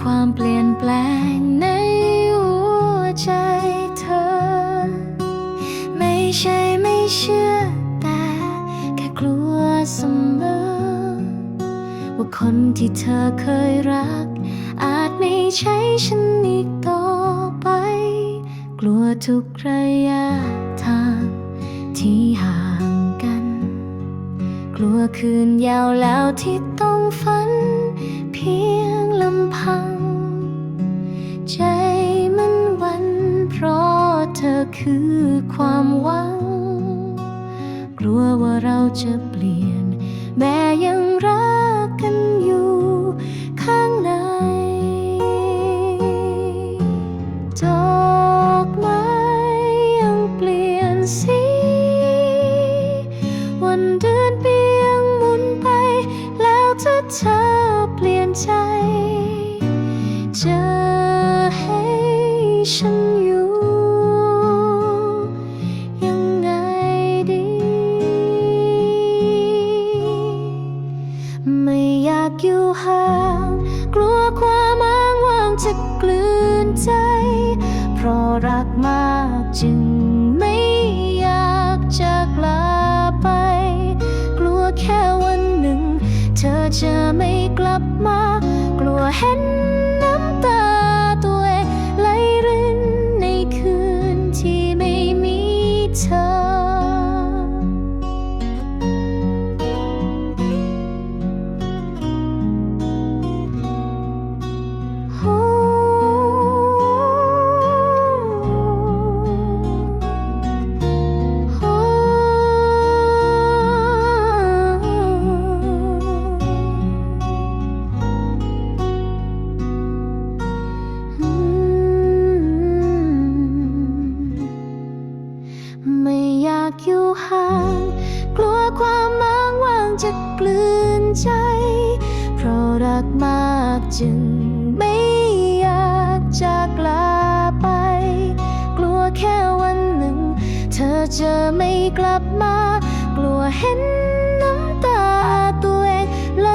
ความเปลี่ยนแปลงในหัวใจเธอ ไม่ใช่ไม่เชื่อแต่แค่กลัวเสมอ ว่าคนที่เธอเคยรัก อาจไม่ใช่ฉันอีกต่อไป กลัวทุกระยะทางที่ห่างกัน กลัวคืนยาวแล้วที่ต้องฝัน เพียง ลำพัง ใจมันวันเพราะเธอคือความหวัง กลัวว่าเราจะเปลี่ยน แม้ยังรัก จะให้ฉันอยู่ ยังไงดี ไม่อยากอยู่ห่าง กลัวความอ้างว้างจะกลืนใจ เพราะรักมากจึงไม่อยากจะกลาไป กลัวแค่วันหนึ่ง เธอจะไม่กลับมา กลัวเห็น เากอยู่ห่าง กลัวความม้างว่างจะกลืนใจ เพราะรักมากจึงไม่อยากจากลาไป กลัวแค่วันหนึ่ง เธอจะไม่กลับมา กลัวเห็นน้ำตาตัวเองไหล